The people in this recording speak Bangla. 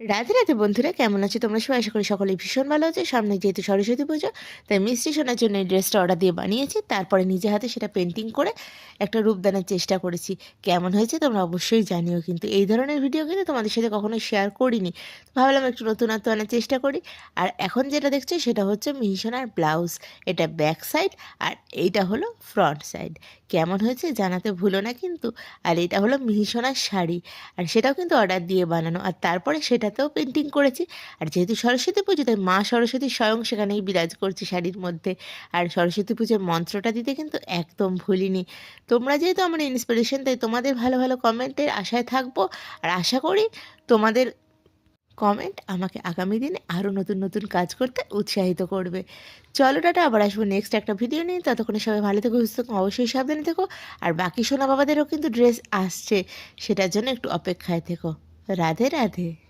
রাধে রাতে বন্ধুরা, কেমন আছো তোমরা সবাই? আশা করি সকলেই ভীষণ ভালো আছে। সামনে যেহেতু সরস্বতী পুজো, তাই মিষ্টি শোনার জন্য এই ড্রেসটা অর্ডার দিয়ে বানিয়েছি। তারপরে নিজে হাতে সেটা পেন্টিং করে একটা রূপদানের চেষ্টা করেছি। কেমন হয়েছে তোমরা অবশ্যই জানিও, কিন্তু এই ধরনের ভিডিও কিন্তু তোমাদের সাথে কখনো শেয়ার করিনি। ভাবলাম একটু নতুনত্ব আনার চেষ্টা করি। আর এখন যেটা দেখছ, সেটা হচ্ছে মিহিসোনার ব্লাউজ এটা ব্যাক সাইড আর এইটা হলো ফ্রন্ট সাইড কেমন হয়েছে জানাতে ভুলো না কিন্তু। আর এটা হলো মিহিসোনার শাড়ি। আর সেটাও কিন্তু অর্ডার দিয়ে বানানো। আর তারপরে সেটাতেও পেন্টিং করেছি। আর যেহেতু সরস্বতী পুজো, তাই মা সরস্বতী স্বয়ং সেখানেই বিরাজ করছে শাড়ির মধ্যে। আর সরস্বতী পুজোর মন্ত্রটা দিতে কিন্তু একদম ভুলিনি। তোমরা যেহেতু আমার ইন্সপিরেশন তাই তোমাদের ভালো ভালো কমেন্টের আশায় থাকব। আর আশা করি তোমাদের কমেন্ট আমাকে আগামী দিনে আরও নতুন নতুন কাজ করতে উৎসাহিত করবে। চলো টাটা, আবার আসব নেক্সট একটা ভিডিও নিয়ে। ততক্ষণে সবাই ভালো থেকো, সুস্থ থেকো, অবশ্যই সাবধানে থেকো। আর বাকি সোনা বাবাদেরও কিন্তু ড্রেস আসছে, সেটার জন্য একটু অপেক্ষায় থেকো। রাধে রাধে।